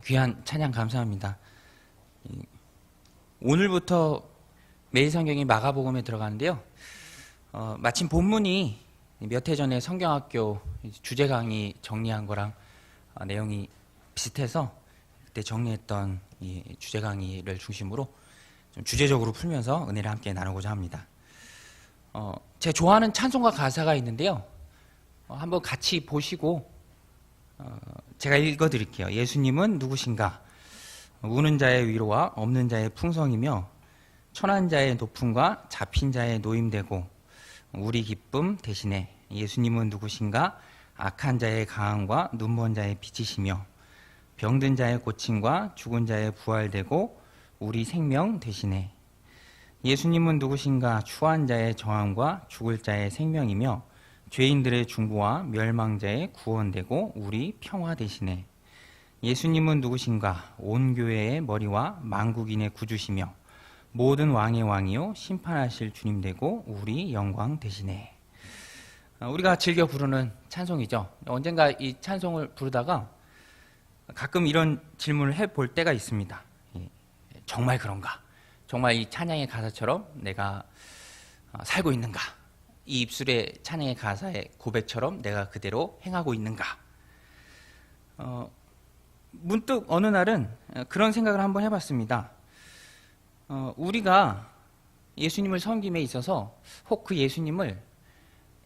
귀한 찬양 감사합니다. 이, 오늘부터 매일 성경이 마가복음에 들어가는데요. 어, 마침 본문이 몇 해 전에 성경학교 주제 강의 정리한 거랑 어, 내용이 비슷해서 그때 정리했던 이 주제 강의를 중심으로 좀 주제적으로 풀면서 은혜를 함께 나누고자 합니다. 어, 제 좋아하는 찬송가 가사가 있는데요. 어, 한번 같이 보시고 어, 제가 읽어드릴게요. 예수님은 누구신가? 우는 자의 위로와 없는 자의 풍성이며 천한 자의 높음과 잡힌 자의 노임되고 우리 기쁨 대신에 예수님은 누구신가? 악한 자의 강함과 눈먼 자의 빛이시며 병든 자의 고침과 죽은 자의 부활되고 우리 생명 대신에 예수님은 누구신가? 추한 자의 저항과 죽을 자의 생명이며 죄인들의 중보와 멸망자의 구원되고 우리 평화 대신에 예수님은 누구신가? 온 교회의 머리와 만국인의 구주시며 모든 왕의 왕이요 심판하실 주님 되고 우리 영광 대신에 어, 우리가 즐겨 부르는 찬송이죠. 언젠가 이 찬송을 부르다가 가끔 이런 질문을 해 볼 때가 있습니다. 예, 정말 그런가? 정말 이 찬양의 가사처럼 내가 어, 살고 있는가? 이 입술의 찬양의 가사의 고백처럼 내가 그대로 행하고 있는가? 어, 문득 어느 날은 그런 생각을 한번 해봤습니다. 어, 우리가 예수님을 섬김에 있어서 혹 그 예수님을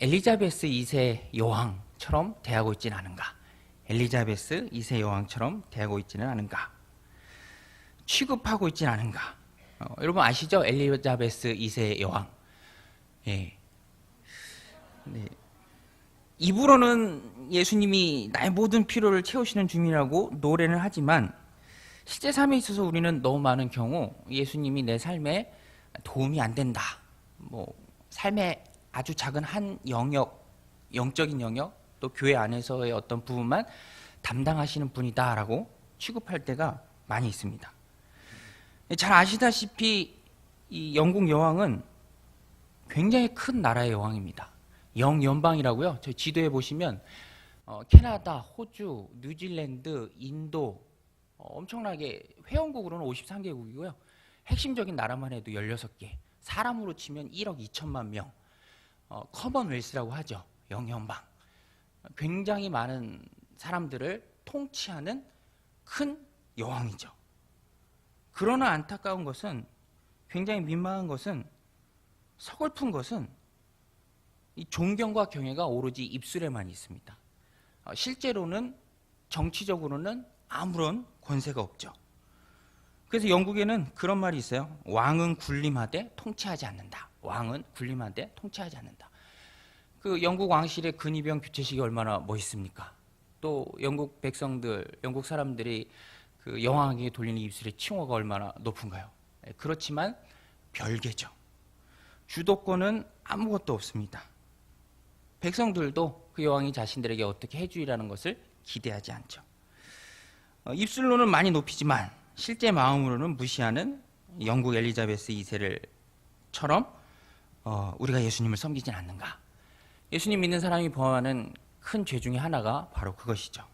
엘리자베스 2세 여왕처럼 대하고 있지는 않은가? 엘리자베스 2세 여왕처럼 대하고 있지는 않은가? 취급하고 있지는 않은가? 어, 여러분 아시죠? 엘리자베스 2세 여왕. 예. 네. 입으로는 예수님이 나의 모든 필요를 채우시는 주님이라고 노래는 하지만 실제 삶에 있어서 우리는 너무 많은 경우 예수님이 내 삶에 도움이 안 된다. 뭐 삶의 아주 작은 한 영역, 영적인 영역, 또 교회 안에서의 어떤 부분만 담당하시는 분이다라고 취급할 때가 많이 있습니다. 잘 아시다시피 이 영국 여왕은 굉장히 큰 나라의 여왕입니다. 영연방이라고요. 저 지도에 보시면 어, 캐나다, 호주, 뉴질랜드, 인도 어, 엄청나게 회원국으로는 53개국이고요. 핵심적인 나라만 해도 16개. 사람으로 치면 1억 2천만 명. 어, 커먼웰스라고 하죠. 영연방. 굉장히 많은 사람들을 통치하는 큰 여왕이죠. 그러나 안타까운 것은 굉장히 민망한 것은 서글픈 것은 이 존경과 경애가 오로지 입술에만 있습니다. 어, 실제로는 정치적으로는 아무런 권세가 없죠. 그래서 영국에는 그런 말이 있어요. 왕은 군림하되 통치하지 않는다. 왕은 군림하되 통치하지 않는다. 그 영국 왕실의 근위병 교체식이 얼마나 멋있습니까? 또 영국 백성들, 영국 사람들이 그 여왕에게 돌리는 입술의 칭호가 얼마나 높은가요? 예, 그렇지만 별개죠. 주도권은 아무것도 없습니다. 백성들도 그 여왕이 자신들에게 어떻게 해주리라는 것을 기대하지 않죠. 어, 입술로는 많이 높이지만 실제 마음으로는 무시하는 영국 엘리자베스 2세를처럼 어, 우리가 예수님을 섬기진 않는가? 예수님 믿는 사람이 범하는 큰 죄 중에 하나가 바로 그것이죠.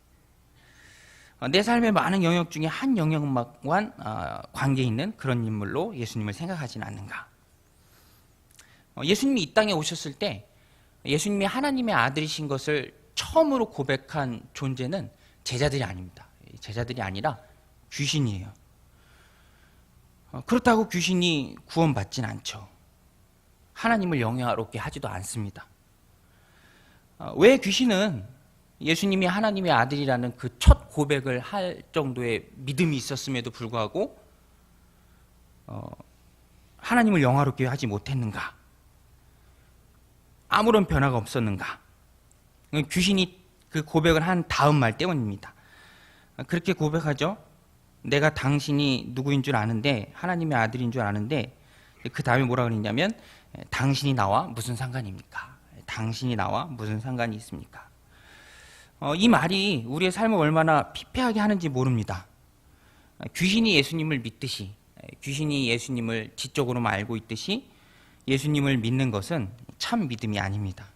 어, 내 삶의 많은 영역 중에 한 영역만 어, 관계 있는 그런 인물로 예수님을 생각하지는 않는가? 어, 예수님이 이 땅에 오셨을 때 예수님이 하나님의 아들이신 것을 처음으로 고백한 존재는 제자들이 아닙니다. 제자들이 아니라 귀신이에요. 어, 그렇다고 귀신이 구원받진 않죠. 하나님을 영예롭게 하지도 않습니다. 어, 왜 귀신은 예수님이 하나님의 아들이라는 그 첫 고백을 할 정도의 믿음이 있었음에도 불구하고 어, 하나님을 영화롭게 하지 못했는가? 아무런 변화가 없었는가? 귀신이 그 고백을 한 다음 말 때문입니다. 그렇게 고백하죠. 내가 당신이 누구인 줄 아는데 하나님의 아들인 줄 아는데 그 다음에 뭐라 그랬냐면 당신이 나와 무슨 상관입니까? 당신이 나와 무슨 상관이 있습니까? 어, 이 말이 우리의 삶을 얼마나 피폐하게 하는지 모릅니다. 귀신이 예수님을 믿듯이 귀신이 예수님을 지적으로만 알고 있듯이 예수님을 믿는 것은 참 믿음이 아닙니다.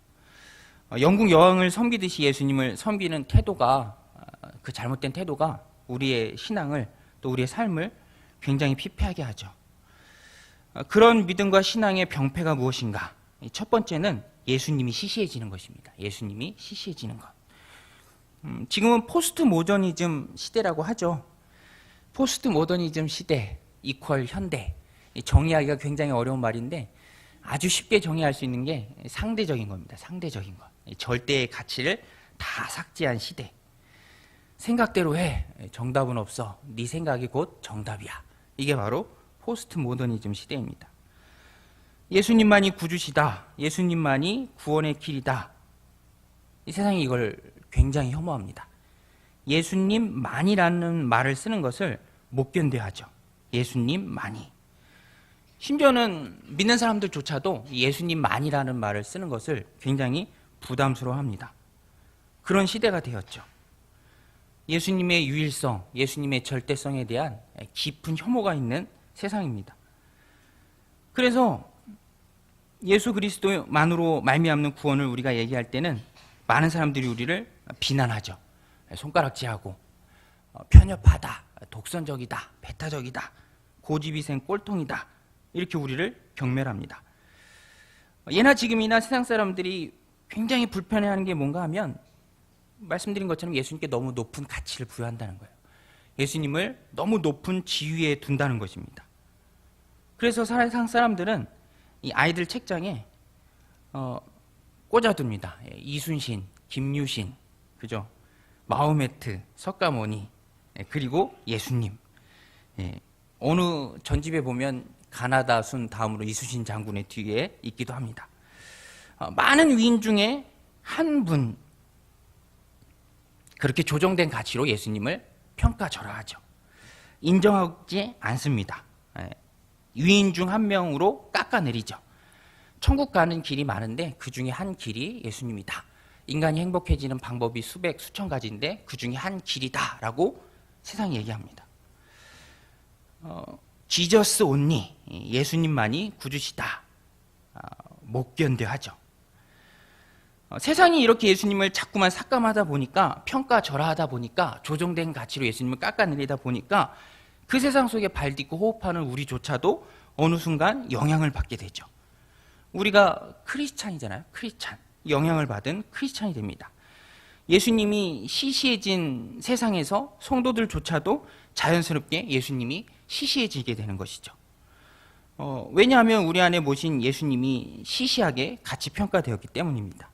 어, 영국 여왕을 섬기듯이 예수님을 섬기는 태도가 그 잘못된 태도가 우리의 신앙을 또 우리의 삶을 굉장히 피폐하게 하죠. 어, 그런 믿음과 신앙의 병폐가 무엇인가? 이첫 번째는 예수님이 시시해지는 것입니다. 예수님이 시시해지는 것. 음, 지금은 포스트 모더니즘 시대라고 하죠. 포스트 모더니즘 시대 이퀄 현대 이 정의하기가 굉장히 어려운 말인데 아주 쉽게 정의할 수 있는 게 상대적인 겁니다. 상대적인 것. 이 절대의 가치를 다 삭제한 시대. 생각대로 해. 정답은 없어. 네 생각이 곧 정답이야. 이게 바로 포스트 모더니즘 시대입니다. 예수님만이 구주시다. 예수님만이 구원의 길이다. 이 세상이 이걸 굉장히 혐오합니다. 예수님만이라는 말을 쓰는 것을 못 견뎌하죠. 예수님만이. 심지어는 믿는 사람들조차도 예수님만이라는 말을 쓰는 것을 굉장히 부담스러워합니다. 그런 시대가 되었죠. 예수님의 유일성, 예수님의 절대성에 대한 깊은 혐오가 있는 세상입니다. 그래서 예수 그리스도만으로 말미암는 구원을 우리가 얘기할 때는 많은 사람들이 우리를 비난하죠. 손가락질하고 어, 편협하다, 독선적이다, 배타적이다, 고집이생 꼴통이다 이렇게 우리를 경멸합니다. 예나 지금이나 세상 사람들이 굉장히 불편해하는 게 뭔가 하면 말씀드린 것처럼 예수님께 너무 높은 가치를 부여한다는 거예요. 예수님을 너무 높은 지위에 둔다는 것입니다. 그래서 세상 사람들은 이 아이들 책장에 어, 꽂아둡니다. 예, 이순신, 김유신, 그죠? 마호메트, 석가모니, 예, 그리고 예수님. 예, 어느 전집에 보면 가나다 순 다음으로 이순신 장군의 뒤에 있기도 합니다. 어, 많은 위인 중에 한 분, 그렇게 조정된 가치로 예수님을 평가절하하죠. 인정하지 않습니다. 예, 위인 중 한 명으로 깎아내리죠. 천국 가는 길이 많은데 그 중에 한 길이 예수님이다. 인간이 행복해지는 방법이 수백 수천 가지인데 그 중에 한 길이다라고 세상이 얘기합니다. 어, 지저스 온리 예수님만이 구주시다. 어, 못 견뎌하죠. 어, 세상이 이렇게 예수님을 자꾸만 삭감하다 보니까 평가절하하다 보니까 조정된 가치로 예수님을 깎아내리다 보니까 그 세상 속에 발 딛고 호흡하는 우리조차도 어느 순간 영향을 받게 되죠. 우리가 크리스찬이잖아요. 크리스찬. 영향을 받은 크리스찬이 됩니다. 예수님이 시시해진 세상에서 성도들조차도 자연스럽게 예수님이 시시해지게 되는 것이죠. 어, 왜냐하면 우리 안에 모신 예수님이 시시하게 가치 평가되었기 때문입니다.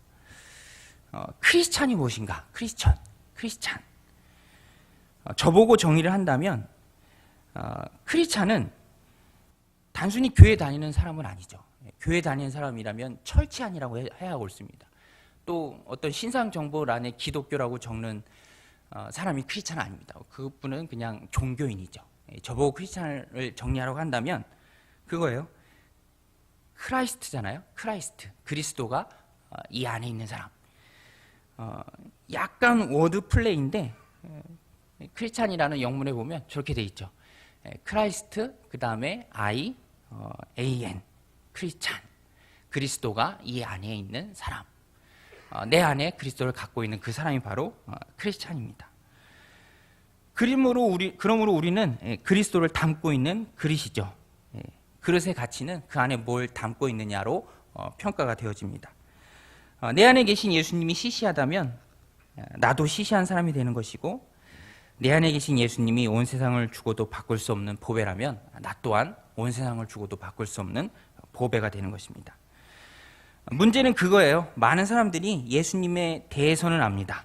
어, 크리스찬이 무엇인가? 크리스천, 크리스찬. 어, 저보고 정의를 한다면 어, 크리스찬은 단순히 교회 다니는 사람은 아니죠. 교회 다니는 사람이라면 철치안이라고 해야 옳습니다. 또 어떤 신상 정보란에 기독교라고 적는 어, 사람이 크리스찬 아닙니다. 그분은 그냥 종교인이죠. 예, 저보고 크리스찬을 정리하라고 한다면 그거예요. 크라이스트잖아요. 크라이스트. 그리스도가 어, 이 안에 있는 사람. 어, 약간 워드 플레이인데 예, 크리스찬이라는 영문에 보면 저렇게 돼 있죠. 예, 크라이스트 그 다음에 I A N 크리스찬 그리스도가 이 안에 있는 사람 어, 내 안에 그리스도를 갖고 있는 그 사람이 바로 어, 크리스찬입니다. 그림으로 우리 그러므로 우리는 예, 그리스도를 담고 있는 그릇이죠. 예, 그릇의 가치는 그 안에 뭘 담고 있느냐로 어, 평가가 되어집니다. 내 안에 계신 예수님이 시시하다면 나도 시시한 사람이 되는 것이고 내 안에 계신 예수님이 온 세상을 주고도 바꿀 수 없는 보배라면 나 또한 온 세상을 주고도 바꿀 수 없는 보배가 되는 것입니다. 문제는 그거예요. 많은 사람들이 예수님에 대해서는 압니다.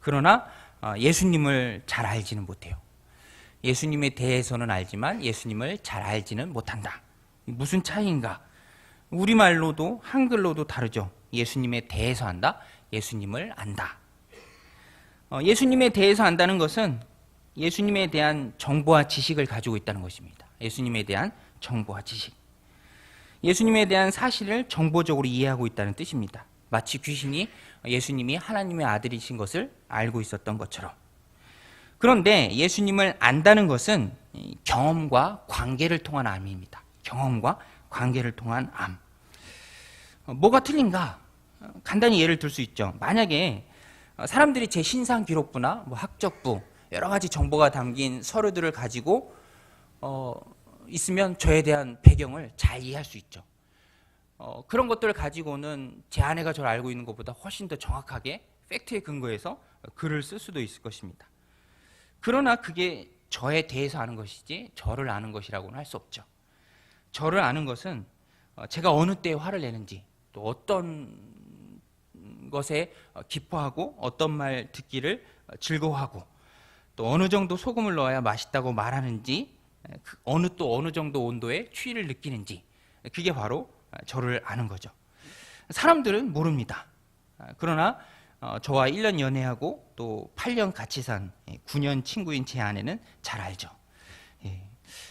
그러나 어, 예수님을 잘 알지는 못해요. 예수님에 대해서는 알지만 예수님을 잘 알지는 못한다. 무슨 차이인가? 우리말로도 한글로도 다르죠. 예수님에 대해서 안다, 예수님을 안다. 어, 예수님에 대해서 안다는 것은 예수님에 대한 정보와 지식을 가지고 있다는 것입니다. 예수님에 대한 정보와 지식. 예수님에 대한 사실을 정보적으로 이해하고 있다는 뜻입니다. 마치 귀신이 예수님이 하나님의 아들이신 것을 알고 있었던 것처럼. 그런데 예수님을 안다는 것은 경험과 관계를 통한 암입니다. 경험과 관계를 통한 암. 어, 뭐가 틀린가? 간단히 예를 들 수 있죠. 만약에 사람들이 제 신상 기록부나 뭐 학적부 여러 가지 정보가 담긴 서류들을 가지고 어, 있으면 저에 대한 배경을 잘 이해할 수 있죠. 어, 그런 것들을 가지고는 제 아내가 저를 알고 있는 것보다 훨씬 더 정확하게 팩트에 근거해서 글을 쓸 수도 있을 것입니다. 그러나 그게 저에 대해서 아는 것이지 저를 아는 것이라고는 할 수 없죠. 저를 아는 것은 어, 제가 어느 때에 화를 내는지 또 어떤 것에 어, 기뻐하고 어떤 말 듣기를 어, 즐거워하고 또 어느 정도 소금을 넣어야 맛있다고 말하는지 그 어느 또 어느 정도 온도의 추위를 느끼는지 그게 바로 저를 아는 거죠. 사람들은 모릅니다. 그러나 저와 1년 연애하고 또 8년 같이 산 9년 친구인 제 아내는 잘 알죠. 예.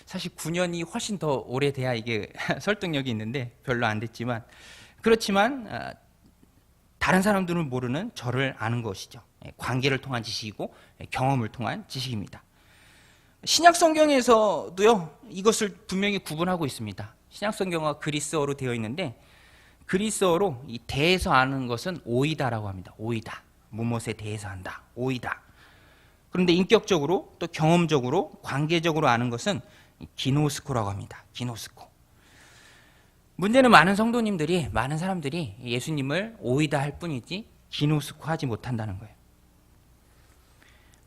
사실 9년이 훨씬 더 오래돼야 이게 설득력이 있는데 별로 안 됐지만 그렇지만 다른 사람들은 모르는 저를 아는 것이죠. 예, 관계를 통한 지식이고 예, 경험을 통한 지식입니다. 신약 성경에서도요 이것을 분명히 구분하고 있습니다. 신약 성경화 그리스어로 되어 있는데 그리스어로 이 대해서 아는 것은 오이다라고 합니다. 오이다. 무엇에 대해서 한다. 오이다. 그런데 인격적으로 또 경험적으로 관계적으로 아는 것은 기노스코라고 합니다. 기노스코. 문제는 많은 성도님들이 많은 사람들이 예수님을 오이다 할 뿐이지 기노스코 하지 못한다는 거예요.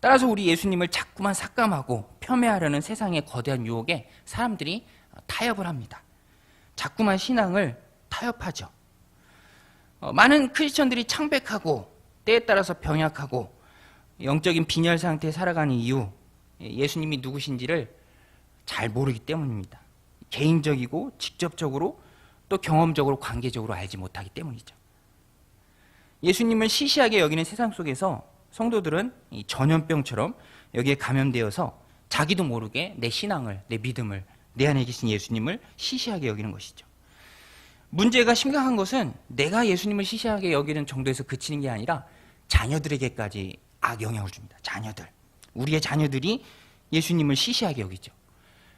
따라서 우리 예수님을 자꾸만 삭감하고 폄훼하려는 세상의 거대한 유혹에 사람들이 타협을 합니다. 자꾸만 신앙을 타협하죠. 어, 많은 크리스천들이 창백하고 때에 따라서 병약하고 영적인 빈혈 상태에 살아가는 이유 예수님이 누구신지를 잘 모르기 때문입니다. 개인적이고 직접적으로 또 경험적으로 관계적으로 알지 못하기 때문이죠. 예수님을 시시하게 여기는 세상 속에서 성도들은 이 전염병처럼 여기에 감염되어서 자기도 모르게 내 신앙을, 내 믿음을, 내 안에 계신 예수님을 시시하게 여기는 것이죠. 문제가 심각한 것은 내가 예수님을 시시하게 여기는 정도에서 그치는 게 아니라 자녀들에게까지 악영향을 줍니다. 자녀들. 우리의 자녀들이 예수님을 시시하게 여기죠.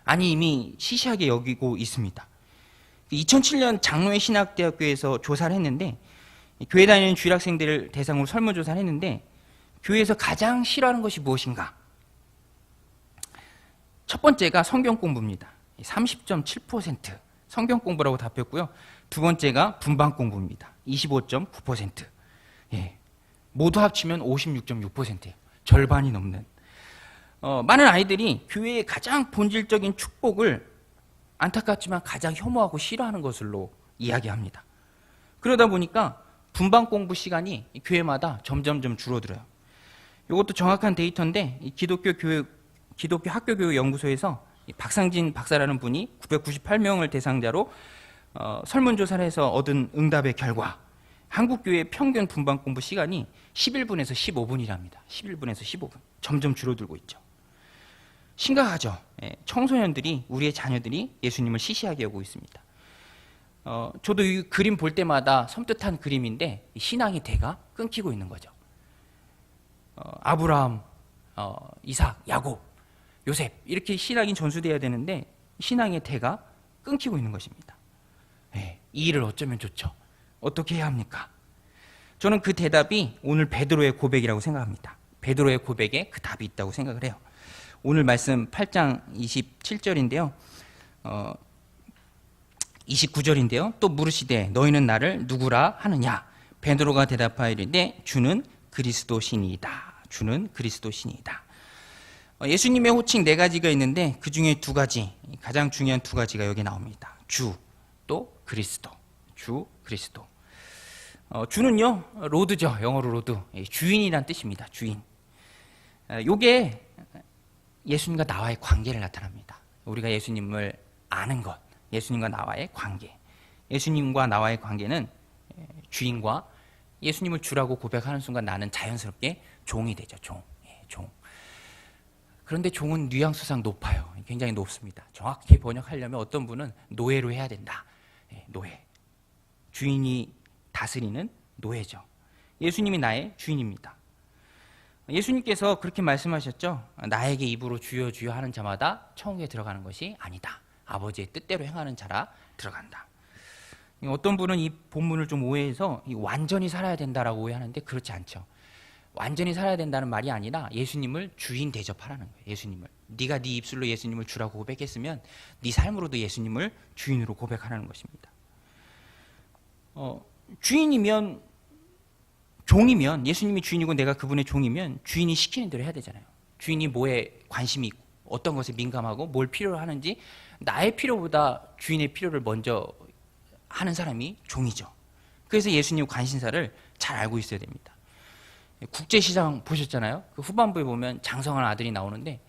아니 이미 시시하게 여기고 있습니다. 2007년 장로회 신학대학교에서 조사를 했는데 교회 다니는 주일학생들을 대상으로 설문조사를 했는데 교회에서 가장 싫어하는 것이 무엇인가? 첫 번째가 성경 공부입니다. 30.7% 성경 공부라고 답했고요. 두 번째가 분방 공부입니다. 25.9%. 예. 모두 합치면 56.6%예요. 절반이 넘는. 어, 많은 아이들이 교회의 가장 본질적인 축복을 안타깝지만 가장 혐오하고 싫어하는 것으로 이야기합니다. 그러다 보니까 분방 공부 시간이 교회마다 점점점 줄어들어요. 이것도 정확한 데이터인데 기독교 교육 기독교 학교 교육 연구소에서 박상진 박사라는 분이 998명을 대상자로 어, 설문조사를 해서 얻은 응답의 결과 한국 교회 평균 분방 공부 시간이 11분에서 15분이랍니다. 11분에서 15분. 점점 줄어들고 있죠. 심각하죠. 예, 청소년들이 우리의 자녀들이 예수님을 시시하게 여고 있습니다. 어, 저도 이 그림 볼 때마다 섬뜩한 그림인데 신앙의 대가 끊기고 있는 거죠. 어, 아브라함, 어, 이삭, 야곱, 요셉 이렇게 신앙이 전수돼야 되는데 신앙의 대가 끊기고 있는 것입니다. 예, 이 일을 어쩌면 좋죠. 어떻게 해야 합니까? 저는 그 대답이 오늘 베드로의 고백이라고 생각합니다. 베드로의 고백에 그 답이 있다고 생각을 해요. 오늘 말씀 8장 27절인데요. 어, 29절인데요. 또 물으시되 너희는 나를 누구라 하느냐? 베드로가 대답하이르되 주는 그리스도신이다. 주는 그리스도신이다. 어, 예수님의 호칭 네 가지가 있는데 그 중에 두 가지, 가장 중요한 두 가지가 여기 나옵니다. 주, 또 그리스도. 주, 그리스도. 어, 주는요, 로드죠. 영어로 로드. 예, 주인이란 뜻입니다. 주인. 요게 예수님과 나와의 관계를 나타납니다. 우리가 예수님을 아는 것, 예수님과 나와의 관계. 예수님과 나와의 관계는 주인과 예수님을 주라고 고백하는 순간 나는 자연스럽게 종이 되죠. 종. 예, 종. 그런데 종은 뉘앙스상 높아요. 굉장히 높습니다. 정확히 번역하려면 어떤 분은 노예로 해야 된다. 예, 노예. 주인이 다스리는 노예죠. 예수님이 나의 주인입니다. 예수님께서 그렇게 말씀하셨죠. 나에게 입으로 주여 주여 하는 자마다 천국에 들어가는 것이 아니다. 아버지의 뜻대로 행하는 자라 들어간다. 어떤 분은 이 본문을 좀 오해해서 완전히 살아야 된다라고 오해하는데 그렇지 않죠. 완전히 살아야 된다는 말이 아니라 예수님을 주인 대접하라는 거예요. 예수님을 네가 네 입술로 예수님을 주라고 고백했으면 네 삶으로도 예수님을 주인으로 고백하라는 것입니다. 어, 주인이면 종이면 예수님이 주인이고 내가 그분의 종이면 주인이 시키는 대로 해야 되잖아요. 주인이 뭐에 관심이 있고 어떤 것에 민감하고 뭘 필요로 하는지 나의 필요보다 주인의 필요를 먼저 하는 사람이 종이죠. 그래서 예수님 관심사를 잘 알고 있어야 됩니다. 국제시장 보셨잖아요. 그 후반부에 보면 장성한 아들이 나오는데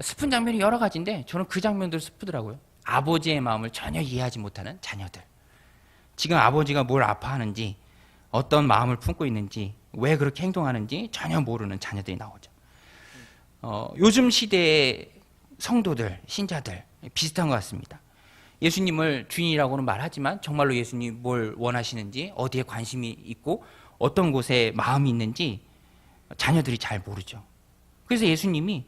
슬픈 장면이 여러 가지인데 저는 그 장면들 슬프더라고요. 아버지의 마음을 전혀 이해하지 못하는 자녀들. 지금 아버지가 뭘 아파하는지 어떤 마음을 품고 있는지 왜 그렇게 행동하는지 전혀 모르는 자녀들이 나오죠. 어, 요즘 시대의 성도들, 신자들 비슷한 것 같습니다. 예수님을 주인이라고는 말하지만 정말로 예수님 뭘 원하시는지 어디에 관심이 있고 어떤 곳에 마음이 있는지 자녀들이 잘 모르죠. 그래서 예수님이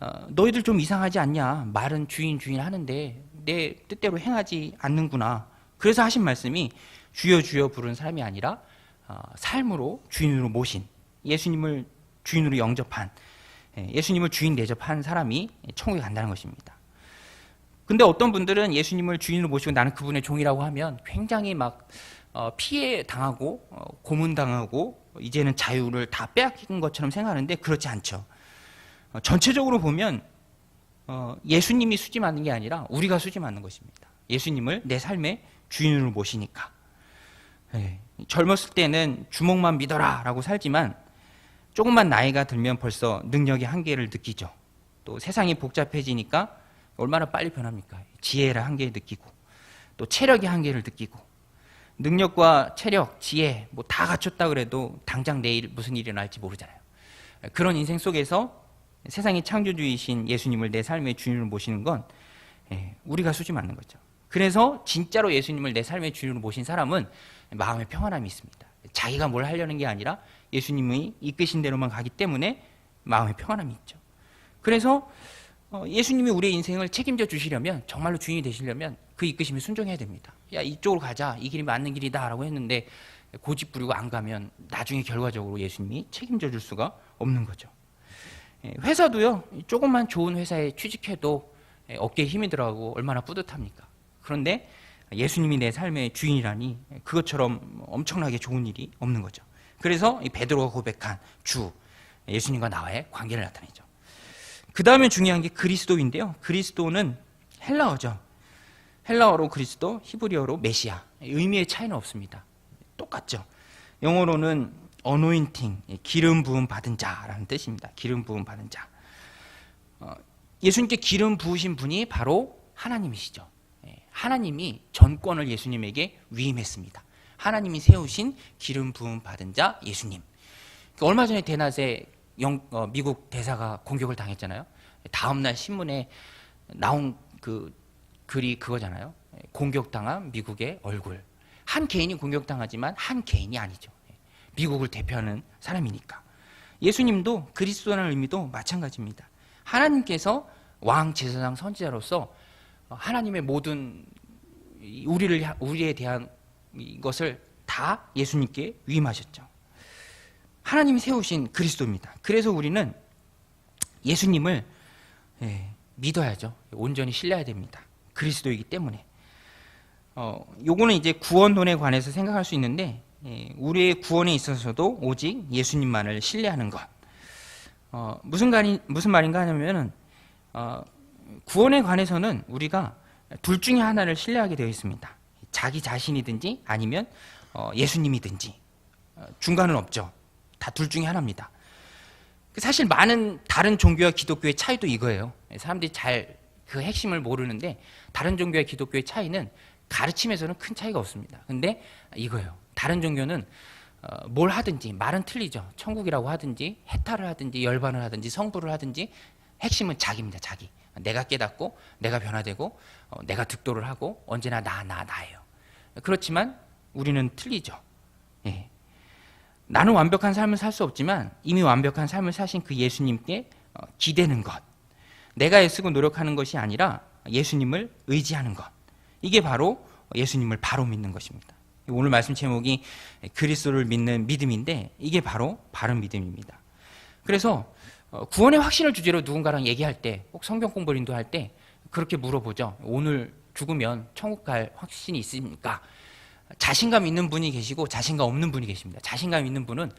어, 너희들 좀 이상하지 않냐? 말은 주인 주인 하는데 내 뜻대로 행하지 않는구나. 그래서 하신 말씀이 주여 주여 부른 사람이 아니라 어, 삶으로 주인으로 모신 예수님을 주인으로 영접한 예, 예수님을 주인 대접한 사람이 천국에 간다는 것입니다. 근데 어떤 분들은 예수님을 주인으로 모시고 나는 그분의 종이라고 하면 굉장히 막 어, 피해 당하고 어, 고문 당하고 이제는 자유를 다 빼앗긴 것처럼 생각하는데 그렇지 않죠. 어, 전체적으로 보면 어, 예수님이 수지 맞는 게 아니라 우리가 수지 맞는 것입니다. 예수님을 내 삶의 주인으로 모시니까. 예, 젊었을 때는 주먹만 믿어라 라고 살지만 조금만 나이가 들면 벌써 능력의 한계를 느끼죠. 또 세상이 복잡해지니까 얼마나 빨리 변합니까? 지혜의 한계를 느끼고 또 체력의 한계를 느끼고 능력과 체력, 지혜 뭐 다 갖췄다 그래도 당장 내일 무슨 일이 날지 모르잖아요. 그런 인생 속에서 세상의 창조주이신 예수님을 내 삶의 주인으로 모시는 건 예, 우리가 수지 맞는 거죠. 그래서 진짜로 예수님을 내 삶의 주인으로 모신 사람은 마음의 평안함이 있습니다. 자기가 뭘 하려는 게 아니라 예수님이 이끄신 대로만 가기 때문에 마음의 평안함이 있죠. 그래서 어, 예수님이 우리의 인생을 책임져 주시려면 정말로 주인이 되시려면 그 이끄심에 순종해야 됩니다. 야 이쪽으로 가자 이 길이 맞는 길이다라고 했는데 고집 부리고 안 가면 나중에 결과적으로 예수님이 책임져 줄 수가 없는 거죠. 예, 회사도요 조금만 좋은 회사에 취직해도 예, 어깨에 힘이 들어가고 얼마나 뿌듯합니까? 그런데 예수님이 내 삶의 주인이라니 그것처럼 엄청나게 좋은 일이 없는 거죠. 그래서 베드로가 고백한 주 예수님과 나와의 관계를 나타내죠. 그 다음에 중요한 게 그리스도인데요. 그리스도는 헬라어죠. 헬라어로 그리스도, 히브리어로 메시아. 의미의 차이는 없습니다. 똑같죠. 영어로는 어노인팅, 기름 부음 받은 자라는 뜻입니다. 기름 부음 받은 자. 어, 예수님께 기름 부으신 분이 바로 하나님이시죠. 예, 하나님이 전권을 예수님에게 위임했습니다. 하나님이 세우신 기름 부음 받은 자 예수님. 얼마 전에 대낮에 영, 어, 미국 대사가 공격을 당했잖아요. 다음 날 신문에 나온 그 글이 그거잖아요. 공격당한 미국의 얼굴. 한 개인이 공격당하지만 한 개인이 아니죠. 미국을 대표하는 사람이니까. 예수님도 그리스도라는 의미도 마찬가지입니다. 하나님께서 왕 제사장 선지자로서 하나님의 모든 우리를 우리에 대한 것을 다 예수님께 위임하셨죠. 하나님이 세우신 그리스도입니다. 그래서 우리는 예수님을 예, 믿어야죠. 온전히 신뢰해야 됩니다. 그리스도이기 때문에. 어, 요거는 이제 구원론에 관해서 생각할 수 있는데 예, 우리의 구원에 있어서도 오직 예수님만을 신뢰하는 것. 어, 무슨, 간이, 무슨 말인가 하냐면은 어, 구원에 관해서는 우리가 둘 중에 하나를 신뢰하게 되어 있습니다. 자기 자신이든지 아니면 어, 예수님이든지 어, 중간은 없죠. 다 둘 중에 하나입니다. 사실 많은 다른 종교와 기독교의 차이도 이거예요. 사람들이 잘 그 핵심을 모르는데 다른 종교와 기독교의 차이는 가르침에서는 큰 차이가 없습니다. 근데 이거예요. 다른 종교는 어, 뭘 하든지 말은 틀리죠. 천국이라고 하든지 해탈을 하든지 열반을 하든지 성부를 하든지 핵심은 자기입니다. 자기. 내가 깨닫고 내가 변화되고 어, 내가 득도를 하고 언제나 나 나 나예요. 그렇지만 우리는 틀리죠. 예. 나는 완벽한 삶을 살 수 없지만 이미 완벽한 삶을 사신 그 예수님께 어, 기대는 것. 내가 애쓰고 노력하는 것이 아니라 예수님을 의지하는 것. 이게 바로 예수님을 바로 믿는 것입니다. 오늘 말씀 제목이 그리스도를 믿는 믿음인데 이게 바로 바른 믿음입니다. 그래서 어, 구원의 확신을 주제로 누군가랑 얘기할 때, 꼭 성경 공부 인도할 때 그렇게 물어보죠. 오늘 죽으면 천국 갈 확신이 있습니까? 자신감 있는 분이 계시고 자신감 없는 분이 계십니다. 자신감 있는 분은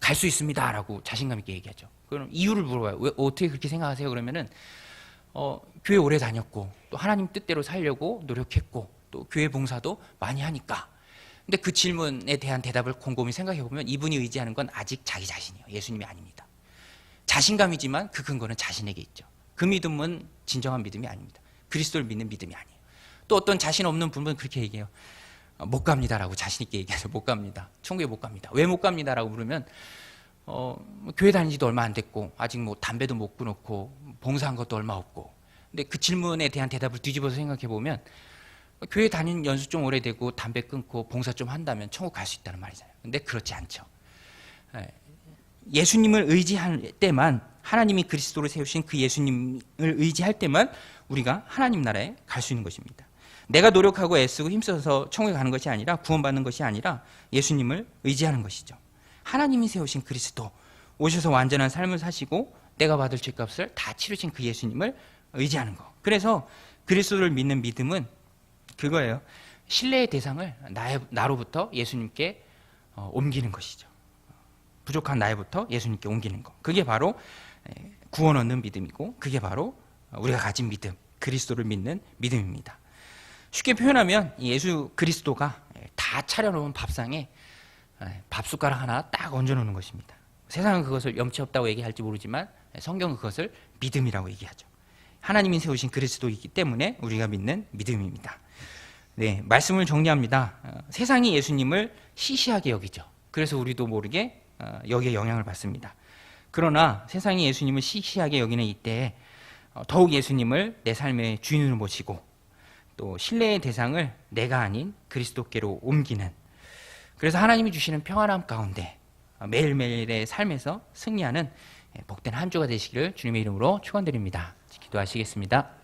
갈 수 있습니다라고 자신감 있게 얘기하죠. 그럼 이유를 물어봐요. 왜 어떻게 그렇게 생각하세요? 그러면은 어, 교회 오래 다녔고 또 하나님 뜻대로 살려고 노력했고 또 교회 봉사도 많이 하니까. 근데 그 질문에 대한 대답을 곰곰이 생각해 보면 이분이 의지하는 건 아직 자기 자신이에요. 예수님이 아닙니다. 자신감이지만 그 근거는 자신에게 있죠. 그 믿음은 진정한 믿음이 아닙니다. 그리스도를 믿는 믿음이 아니에요. 또 어떤 자신 없는 분은 그렇게 얘기해요. 어, 못 갑니다라고 자신 있게 얘기해서 못 갑니다. 천국에 못 갑니다. 왜 못 갑니다라고 물으면 어, 뭐 교회 다닌 지도 얼마 안 됐고 아직 뭐 담배도 못 끊었고 봉사한 것도 얼마 없고 근데 그 질문에 대한 대답을 뒤집어서 생각해 보면 교회 다닌 연수 좀 오래되고 담배 끊고 봉사 좀 한다면 천국 갈 수 있다는 말이잖아요. 근데 그렇지 않죠. 예, 예수님을 의지할 때만 하나님이 그리스도로 세우신 그 예수님을 의지할 때만 우리가 하나님 나라에 갈 수 있는 것입니다. 내가 노력하고 애쓰고 힘써서 천국에 가는 것이 아니라 구원받는 것이 아니라 예수님을 의지하는 것이죠. 하나님이 세우신 그리스도 오셔서 완전한 삶을 사시고 내가 받을 죄값을 다 치르신 그 예수님을 의지하는 거. 그래서 그리스도를 믿는 믿음은 그거예요. 신뢰의 대상을 나의, 나로부터 예수님께 어, 옮기는 것이죠. 부족한 나에부터 예수님께 옮기는 거. 그게 바로 에, 구원 얻는 믿음이고 그게 바로 우리가 가진 믿음, 그리스도를 믿는 믿음입니다. 쉽게 표현하면 이 예수 그리스도가 다 차려놓은 밥상에 에, 밥숟가락 하나 딱 얹어놓는 것입니다. 세상은 그것을 염치 없다고 얘기할지 모르지만 성경은 그것을 믿음이라고 얘기하죠. 하나님이 세우신 그리스도이기 때문에 우리가 믿는 믿음입니다. 네, 말씀을 정리합니다. 어, 세상이 예수님을 시시하게 여기죠. 그래서 우리도 모르게 어, 여기에 영향을 받습니다. 그러나 세상이 예수님을 시시하게 여기는 이때 어, 더욱 예수님을 내 삶의 주인으로 모시고 또 신뢰의 대상을 내가 아닌 그리스도께로 옮기는 그래서 하나님이 주시는 평안함 가운데 어, 매일매일의 삶에서 승리하는 예, 복된 한 주가 되시기를 주님의 이름으로 축원드립니다. 기도하시겠습니다.